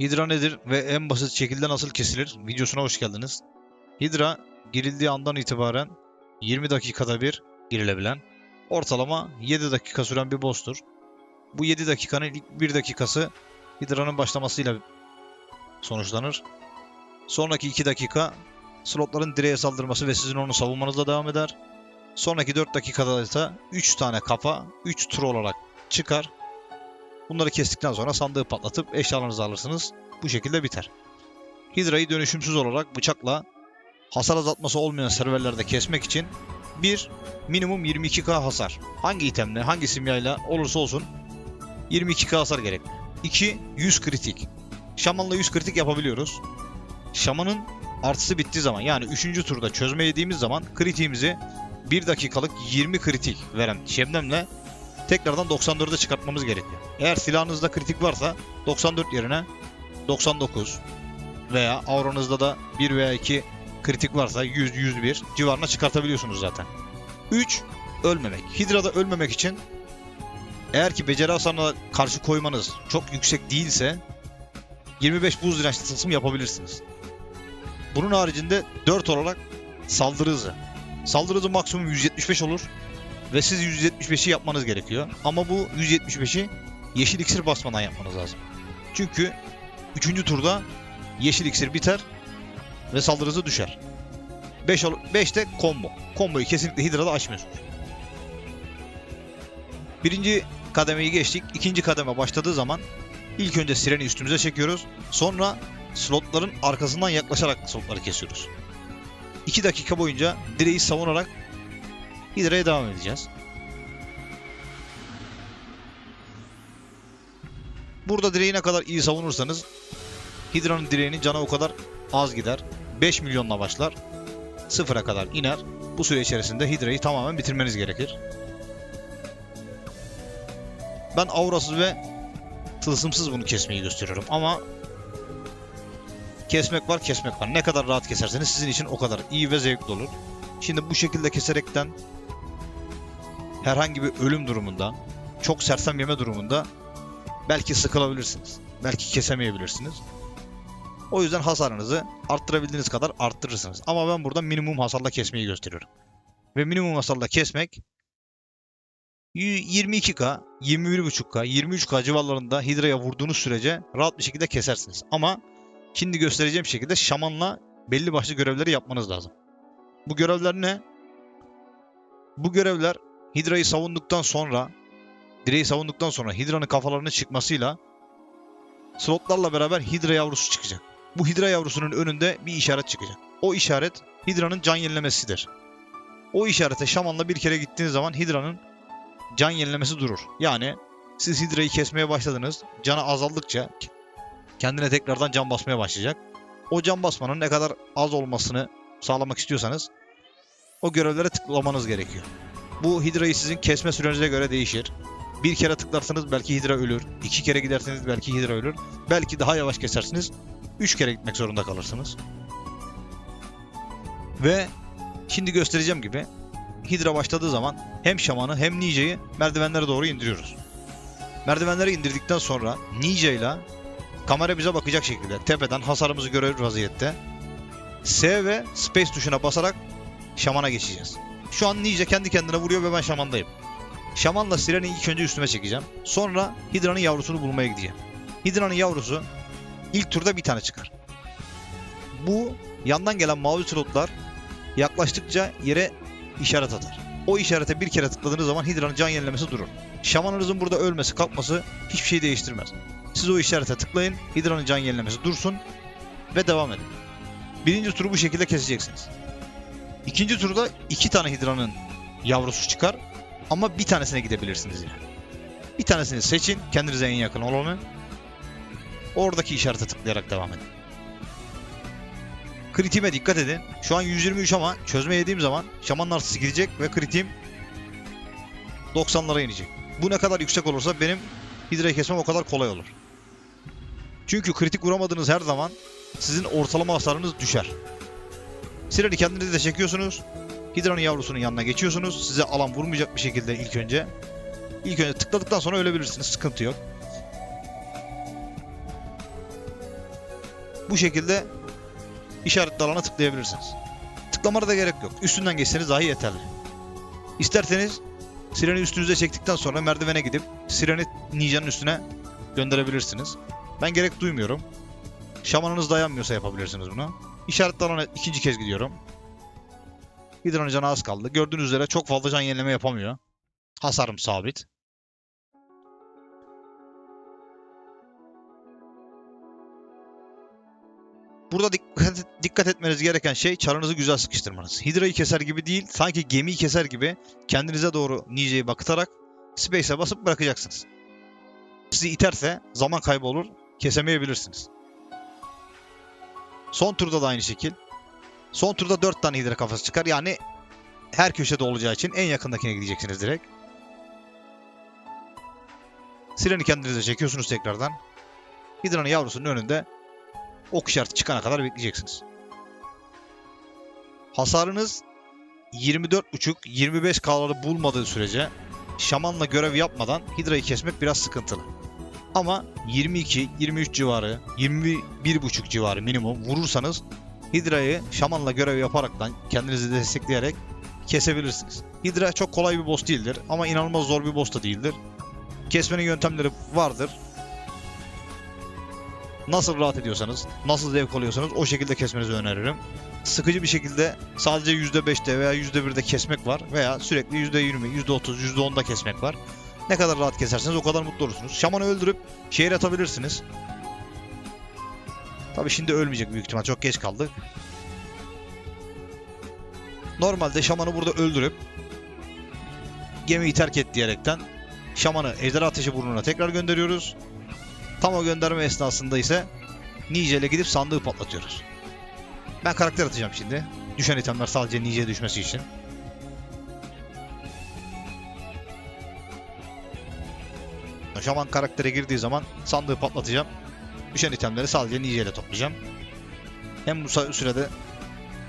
Hidra nedir ve en basit şekilde nasıl kesilir videosuna hoş geldiniz. Hidra girildiği andan itibaren 20 dakikada bir girilebilen, ortalama 7 dakika süren bir boss'tur. Bu 7 dakikanın ilk 1 dakikası Hidra'nın başlamasıyla sonuçlanır. Sonraki 2 dakika slotların direğe saldırması ve sizin onu savunmanızla devam eder. Sonraki 4 dakikada ise 3 tane kafa 3 tur olarak çıkar. Bunları kestikten sonra sandığı patlatıp eşyalarınızı alırsınız. Bu şekilde biter. Hidra'yı dönüşümsüz olarak bıçakla hasar azaltması olmayan serverlerde kesmek için bir minimum 22k hasar. Hangi itemle, hangi simyayla olursa olsun 22k hasar gerekli. 2 100 kritik. Şamanla 100 kritik yapabiliyoruz. Şamanın artısı bittiği zaman yani 3. turda çözme yediğimiz zaman kritiğimizi 1 dakikalık 20 kritik veren Şebnem'le tekrardan 94'e çıkartmamız gerekiyor. Eğer silahınızda kritik varsa 94 yerine 99 veya auranızda da 1 veya 2 kritik varsa 100 101 civarına çıkartabiliyorsunuz zaten. 3 ölmemek. Hidra'da ölmemek için eğer ki beceri hasarına karşı koymanız çok yüksek değilse 25 buz dirençli tılsım yapabilirsiniz. Bunun haricinde 4 olarak saldırı hızı. Saldırı hızı maksimum 175 olur ve siz 175'i yapmanız gerekiyor. Ama bu 175'i yeşil iksir basmadan yapmanız lazım. Çünkü 3. turda yeşil iksir biter ve saldırı hızı düşer. 5 5 de combo. Komboyu kesinlikle Hidra'da aşmıyorsunuz. Birinci kademeyi geçtik. İkinci kademe başladığı zaman ilk önce sireni üstümüze çekiyoruz. Sonra slotların arkasından yaklaşarak slotları kesiyoruz. 2 dakika boyunca direği savunarak Hidra'ya devam edeceğiz. Burada direği ne kadar iyi savunursanız Hidra'nın direğinin canı o kadar az gider. 5 milyonla başlar. Sıfıra kadar iner. Bu süre içerisinde Hidra'yı tamamen bitirmeniz gerekir. Ben aurasız ve tılsımsız bunu kesmeyi gösteriyorum ama kesmek var kesmek var. Ne kadar rahat keserseniz sizin için o kadar iyi ve zevkli olur. Şimdi bu şekilde keserekten herhangi bir ölüm durumunda, çok sersem yeme durumunda belki sıkılabilirsiniz. Belki kesemeyebilirsiniz. O yüzden hasarınızı arttırabildiğiniz kadar arttırırsınız. Ama ben burada minimum hasarla kesmeyi gösteriyorum. Ve minimum hasarla kesmek 22k, 21.5k, 23k civarlarında Hidra'ya vurduğunuz sürece rahat bir şekilde kesersiniz. Ama şimdi göstereceğim şekilde şamanla belli başlı görevleri yapmanız lazım. Bu görevler ne? Bu görevler Hidra'yı savunduktan sonra direği savunduktan sonra Hidra'nın kafalarının çıkmasıyla slotlarla beraber Hidra yavrusu çıkacak. Bu Hidra yavrusunun önünde bir işaret çıkacak. O işaret Hidra'nın can yenilemesidir. O işarete şamanla bir kere gittiğiniz zaman Hidra'nın can yenilemesi durur. Yani siz Hidra'yı kesmeye başladınız. Canı azaldıkça kendine tekrardan can basmaya başlayacak. O can basmanın ne kadar az olmasını sağlamak istiyorsanız o görevlere tıklamanız gerekiyor. Bu Hidra'yı sizin kesme sürenize göre değişir. Bir kere tıklarsanız belki Hidra ölür. iki kere giderseniz belki Hidra ölür. Belki daha yavaş kesersiniz. Üç kere gitmek zorunda kalırsınız. Ve şimdi göstereceğim gibi Hidra başladığı zaman hem şamanı hem Ninja'yı merdivenlere doğru indiriyoruz. Merdivenleri indirdikten sonra Ninja ile kamera bize bakacak şekilde tepeden hasarımızı görür vaziyette S ve Space tuşuna basarak şamana geçeceğiz. Şu an Ninja kendi kendine vuruyor ve ben şamandayım. Şamanla Siren'i ilk önce üstüme çekeceğim. Sonra Hidra'nın yavrusunu bulmaya gideceğim. Hidra'nın yavrusu ilk turda bir tane çıkar. Bu yandan gelen mavi slotlar yaklaştıkça yere işaret atar. O işarete bir kere tıkladığınız zaman Hidra'nın can yenilemesi durur. Şamanınızın burada ölmesi, kalkması hiçbir şey değiştirmez. Siz o işarete tıklayın, Hidra'nın can yenilemesi dursun ve devam edin. Birinci turu bu şekilde keseceksiniz. İkinci turda iki tane Hidra'nın yavrusu çıkar ama bir tanesine gidebilirsiniz yine. Bir tanesini seçin, kendinize en yakın olanı. Oradaki işarete tıklayarak devam edin. Kritiğime dikkat edin. Şu an 123 ama çözme yediğim zaman şamanın artısı gidecek ve kritiğim 90'lara inecek. Bu ne kadar yüksek olursa benim hidrayı kesmem o kadar kolay olur. Çünkü kritik vuramadığınız her zaman sizin ortalama hasarınız düşer. Sireni kendinize de çekiyorsunuz. Hidra'nın yavrusunun yanına geçiyorsunuz. Size alan vurmayacak bir şekilde ilk önce. İlk önce tıkladıktan sonra ölebilirsiniz. Sıkıntı yok. Bu şekilde işaretli alana tıklayabilirsiniz. Tıklamara da gerek yok. Üstünden geçseniz dahi yeterli. İsterseniz sireni üstünüze çektikten sonra merdivene gidip sireni ninjanın üstüne gönderebilirsiniz. Ben gerek duymuyorum. Şamanınız dayanmıyorsa yapabilirsiniz bunu. İşaretli alana ikinci kez gidiyorum. Hidra'nın canı az kaldı. Gördüğünüz üzere çok fazla can yenileme yapamıyor. Hasarım sabit. Burada dikkat, dikkat etmeniz gereken şey çarınızı güzel sıkıştırmanız. Hidra'yı keser gibi değil, sanki gemiyi keser gibi kendinize doğru Ninja'yı bakıtarak Space'e basıp bırakacaksınız. Sizi iterse zaman kaybı olur, kesemeyebilirsiniz. Son turda da aynı şekil. Son turda 4 tane Hidra kafası çıkar. Yani her köşede olacağı için en yakındakine gideceksiniz direkt. Sireni kendinize çekiyorsunuz tekrardan. Hidra'nın yavrusunun önünde ok işareti çıkana kadar bekleyeceksiniz. Hasarınız 24.5-25 k'ları bulmadığı sürece şamanla görev yapmadan Hidra'yı kesmek biraz sıkıntılı. Ama 22-23 civarı, 21.5 civarı minimum vurursanız Hidra'yı şamanla görev yaparaktan kendinizi destekleyerek kesebilirsiniz. Hidra çok kolay bir boss değildir ama inanılmaz zor bir boss da değildir. Kesmenin yöntemleri vardır. Nasıl rahat ediyorsanız, nasıl zevk alıyorsanız o şekilde kesmenizi öneririm. Sıkıcı bir şekilde sadece %5'te veya %1'de kesmek var veya sürekli %20, %30, %10'da kesmek var. Ne kadar rahat keserseniz o kadar mutlu olursunuz. Şamanı öldürüp şehir atabilirsiniz. Tabi şimdi ölmeyecek büyük ihtimal çok geç kaldık. Normalde şamanı burada öldürüp gemiyi terk et diyerekten şamanı ejderha ateşi burnuna tekrar gönderiyoruz. Tam o gönderme esnasında ise Ninja ile gidip sandığı patlatıyoruz. Ben karakter atacağım şimdi. Düşen itemler sadece Ninja'ya düşmesi için. Şaman karaktere girdiği zaman sandığı patlatacağım. Düşen itemleri sadece Ninja ile toplayacağım. Hem bu sürede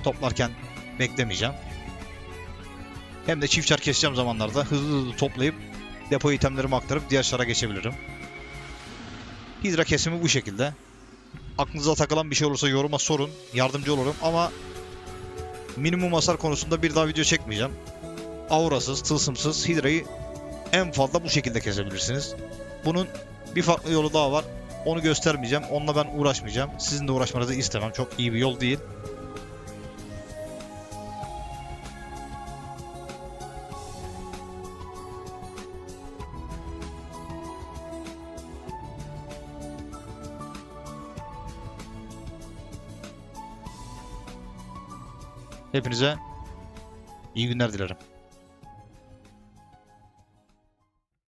toplarken beklemeyeceğim. Hem de çift çar keseceğim zamanlarda hızlı hızlı toplayıp depo itemlerimi aktarıp diğer şara geçebilirim. Hidra kesimi bu şekilde. Aklınıza takılan bir şey olursa yoruma sorun. Yardımcı olurum ama minimum hasar konusunda bir daha video çekmeyeceğim. Aurasız, tılsımsız Hidra'yı en fazla bu şekilde kesebilirsiniz. Bunun bir farklı yolu daha var. Onu göstermeyeceğim. Onunla ben uğraşmayacağım. Sizin de uğraşmanızı istemem. Çok iyi bir yol değil. Hepinize iyi günler dilerim.